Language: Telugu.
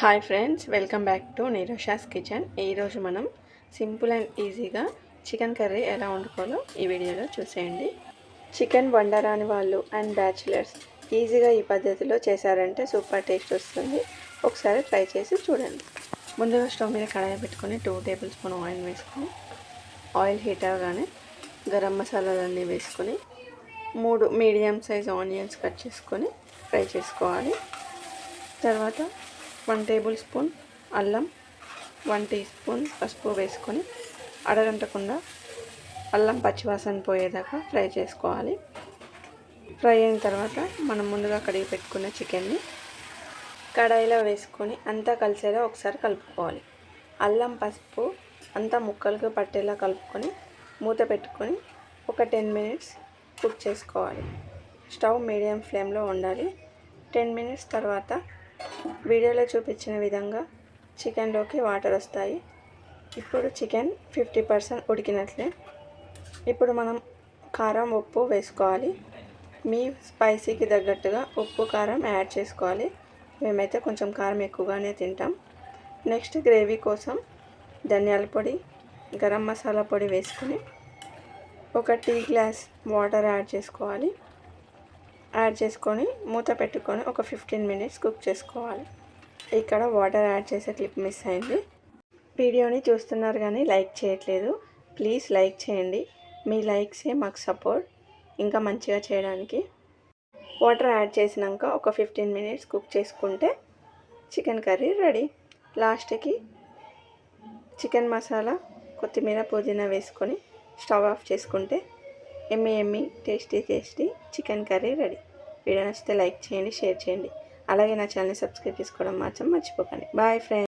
Hi friends welcome back to Nirosha's kitchen. ఈరోజు మనం సింపుల్ అండ్ ఈజీగా చికెన్ కర్రీ ఎలా వండుకోవాలో ఈ వీడియోలో చూసేయండి. చికెన్ వండరాని వాళ్ళు అండ్ బ్యాచిలర్స్ ఈజీగా ఈ పద్ధతిలో చేశారంటే సూపర్ టేస్ట్ వస్తుంది. ఒకసారి ట్రై చేసి చూడండి. ముందుగా స్టవ్ మీద కడాయి పెట్టుకొని టూ టేబుల్ స్పూన్ ఆయిల్ వేసుకొని ఆయిల్ హీట్ అవగానే గరం మసాలాలన్నీ వేసుకొని మూడు మీడియం సైజ్ ఆనియన్స్ కట్ చేసుకొని ఫ్రై చేసుకోవాలి. తర్వాత వన్ టేబుల్ స్పూన్ అల్లం వన్ టీ స్పూన్ పసుపు వేసుకొని అడగంటకుండా అల్లం పచ్చివాసన పోయేదాకా ఫ్రై చేసుకోవాలి. ఫ్రై అయిన తర్వాత మనం ముందుగా కడిగి పెట్టుకున్న చికెన్ని కడాయిలో వేసుకొని అంతా కలిసేలా ఒకసారి కలుపుకోవాలి. అల్లం పసుపు అంతా ముక్కలుగా పట్టేలా కలుపుకొని మూత పెట్టుకొని ఒక టెన్ మినిట్స్ కుక్ చేసుకోవాలి. స్టవ్ మీడియం ఫ్లేమ్లో ఉండాలి. టెన్ మినిట్స్ తర్వాత వీడియోలో చూపించిన విధంగా చికెన్లోకి వాటర్ వస్తాయి. ఇప్పుడు చికెన్ ఫిఫ్టీ పర్సెంట్ ఉడికినట్లే. ఇప్పుడు మనం కారం ఉప్పు వేసుకోవాలి. మీ స్పైసీకి తగ్గట్టుగా ఉప్పు కారం యాడ్ చేసుకోవాలి. మేమైతే కొంచెం కారం ఎక్కువగానే తింటాం. నెక్స్ట్ గ్రేవీ కోసం ధనియాల పొడి గరం మసాలా పొడి వేసుకొని ఒక టీ గ్లాస్ వాటర్ యాడ్ చేసుకోవాలి. యాడ్ చేసుకొని మూత పెట్టుకొని ఒక ఫిఫ్టీన్ మినిట్స్ కుక్ చేసుకోవాలి. ఇక్కడ వాటర్ యాడ్ చేసే క్లిప్ మిస్ అయింది. వీడియోని చూస్తున్నారు కానీ లైక్ చేయట్లేదు. ప్లీజ్ లైక్ చేయండి. మీ లైక్సే మాకు సపోర్ట్. ఇంకా మంచిగా చేయడానికి. వాటర్ యాడ్ చేసినాక ఒక ఫిఫ్టీన్ మినిట్స్ కుక్ చేసుకుంటే చికెన్ కర్రీ రెడీ. లాస్ట్కి చికెన్ మసాలా కొత్తిమీర పుదీనా వేసుకొని స్టవ్ ఆఫ్ చేసుకుంటే yummy yummy tasty tasty chicken curry ready. Video నచ్చితే లైక్ చేయండి షేర్ చేయండి. అలాగే నా ఛానల్ని సబ్స్క్రైబ్ చేసుకోవడం మాత్రం మర్చిపోకండి. Bye friends.